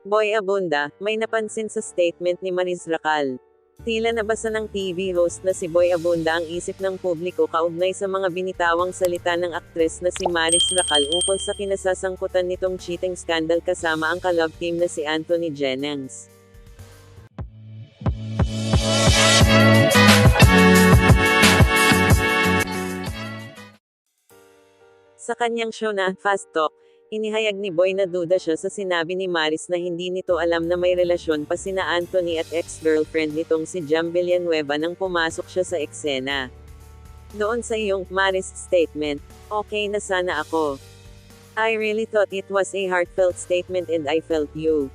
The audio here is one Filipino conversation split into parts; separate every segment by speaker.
Speaker 1: Boy Abunda, may napansin sa statement ni Maris Racal. Tila nabasa ng TV host na si Boy Abunda ang isip ng publiko kaugnay sa mga binitawang salita ng aktres na si Maris Racal ukol sa kinasasangkutan nitong cheating scandal kasama ang kalove team na si Anthony Jennings. Sa kanyang show na Fast Talk, inihayag ni Boy na duda siya sa sinabi ni Maris na hindi nito alam na may relasyon pa sina Anthony at ex-girlfriend nitong si Jam Villanueva nang pumasok siya sa eksena. Doon sa iyong Maris statement, okay na sana ako. I really thought it was a heartfelt statement and I felt you.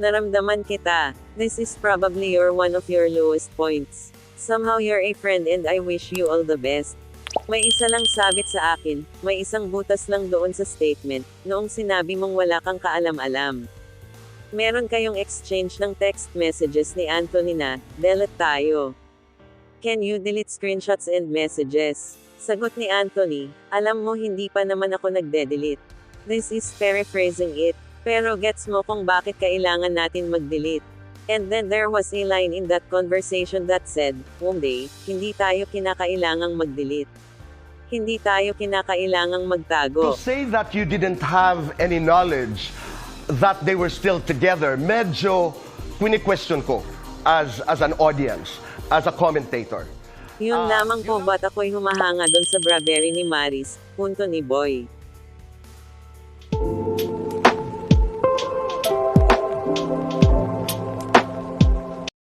Speaker 1: Naramdaman kita. This is probably your one of your lowest points. Somehow you're a friend and I wish you all the best. May isa lang sabit sa akin, may isang butas lang doon sa statement, noong sinabi mong wala kang kaalam-alam. Meron kayong exchange ng text messages ni Anthony na, delete tayo. Can you delete screenshots and messages? Sagot ni Anthony, alam mo hindi pa naman ako nagde-delete. This is paraphrasing it, pero gets mo kung bakit kailangan natin mag-delete. And then there was a line in that conversation that said, one day, hindi tayo kinakailangang mag-delete. Hindi tayo kinakailangang magtago.
Speaker 2: To say that you didn't have any knowledge that they were still together, medyo question ko as, as an audience, as a commentator.
Speaker 1: Yun
Speaker 2: Ah,
Speaker 1: lamang po ba't ako'y humahanga doon sa bravery ni Maris, punto ni Boy.